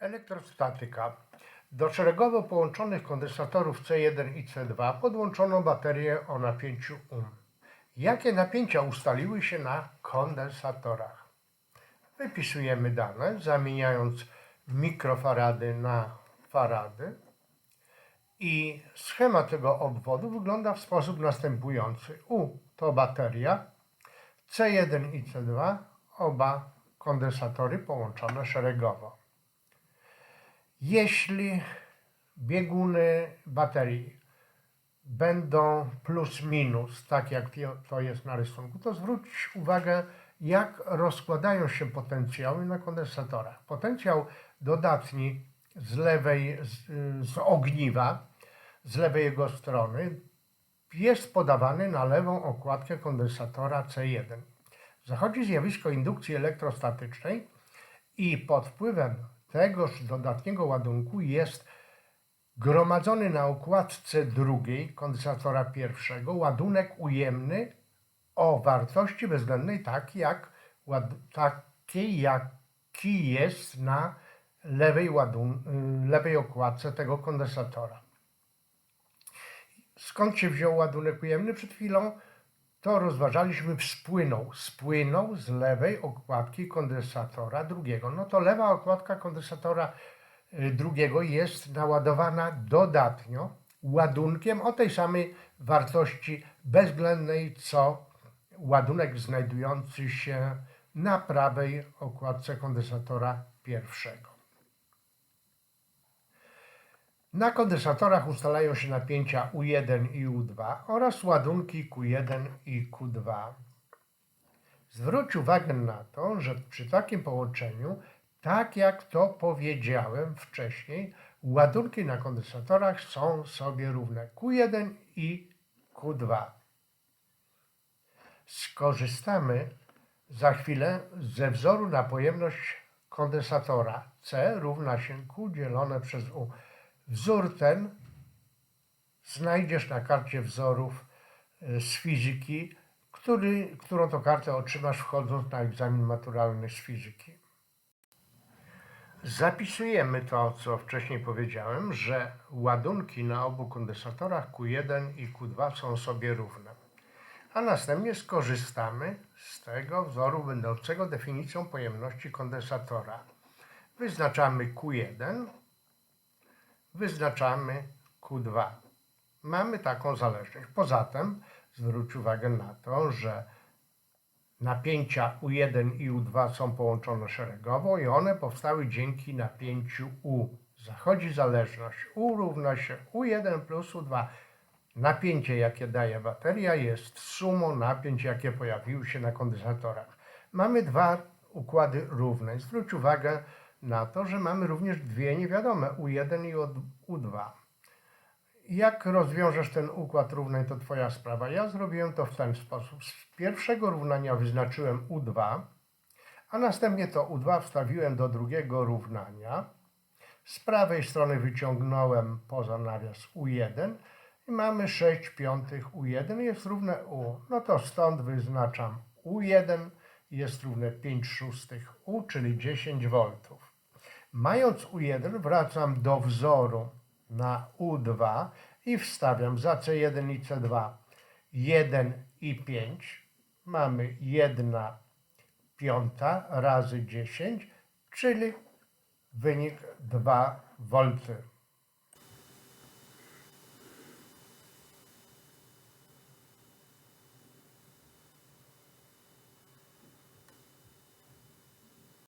Elektrostatyka. Do szeregowo połączonych kondensatorów C1 i C2 podłączono baterię o napięciu ohm. Jakie napięcia ustaliły się na kondensatorach? Wypisujemy dane, zamieniając mikrofarady na farady. I schemat tego obwodu wygląda w sposób następujący. U to bateria, C1 i C2, oba kondensatory połączone szeregowo. Jeśli bieguny baterii będą plus minus, tak jak to jest na rysunku, to zwróć uwagę, jak rozkładają się potencjały na kondensatorach. Potencjał dodatni z lewej, z, z ogniwa, z lewej jego strony, jest podawany na lewą okładkę kondensatora C1. Zachodzi zjawisko indukcji elektrostatycznej i pod wpływem tegoż dodatniego ładunku jest gromadzony na okładce drugiej kondensatora pierwszego ładunek ujemny o wartości bezwzględnej taki jak, takiej, jaki jest na lewej, ładun, y, lewej okładce tego kondensatora. Skąd się wziął ładunek ujemny? Przed chwilą to rozważaliśmy, spłynął. Spłynął z lewej okładki kondensatora drugiego. No to lewa okładka kondensatora y, drugiego jest naładowana dodatnio ładunkiem o tej samej wartości bezwzględnej, co ładunek znajdujący się na prawej okładce kondensatora pierwszego. Na kondensatorach ustalają się napięcia U1 i U2 oraz ładunki Q1 i Q2. Zwróć uwagę na to, że przy takim połączeniu, tak jak to powiedziałem wcześniej, ładunki na kondensatorach są sobie równe Q1 i Q2. Skorzystamy za chwilę ze wzoru na pojemność kondensatora C równa się Q dzielone przez U. Wzór ten znajdziesz na karcie wzorów y, z fizyki, który, którą to kartę otrzymasz wchodząc na egzamin maturalny z fizyki. Zapisujemy to, co wcześniej powiedziałem, że ładunki na obu kondensatorach Q1 i Q2 są sobie równe. A następnie skorzystamy z tego wzoru będącego definicją pojemności kondensatora. Wyznaczamy Q1 wyznaczamy Q2. Mamy taką zależność. Poza tym zwróć uwagę na to, że napięcia U1 i U2 są połączone szeregowo i one powstały dzięki napięciu U. Zachodzi zależność. U równa się U1 plus U2. Napięcie, jakie daje bateria, jest sumą napięć, jakie pojawiły się na kondensatorach. Mamy dwa układy równe. Zwróć uwagę na to, że mamy również dwie niewiadome, U1 i U2. Jak rozwiążesz ten układ równań, to Twoja sprawa. Ja zrobiłem to w ten sposób. Z pierwszego równania wyznaczyłem U2, a następnie to U2 wstawiłem do drugiego równania. Z prawej strony wyciągnąłem poza nawias U1 i mamy 6 piątych U1 jest równe U. No to stąd wyznaczam U1 jest równe 5 szóstych U, czyli 10 V. Mając U1 wracam do wzoru na U2 i wstawiam za C1 i C2 1 i 5. Mamy 1 piąta razy 10, czyli wynik 2 V.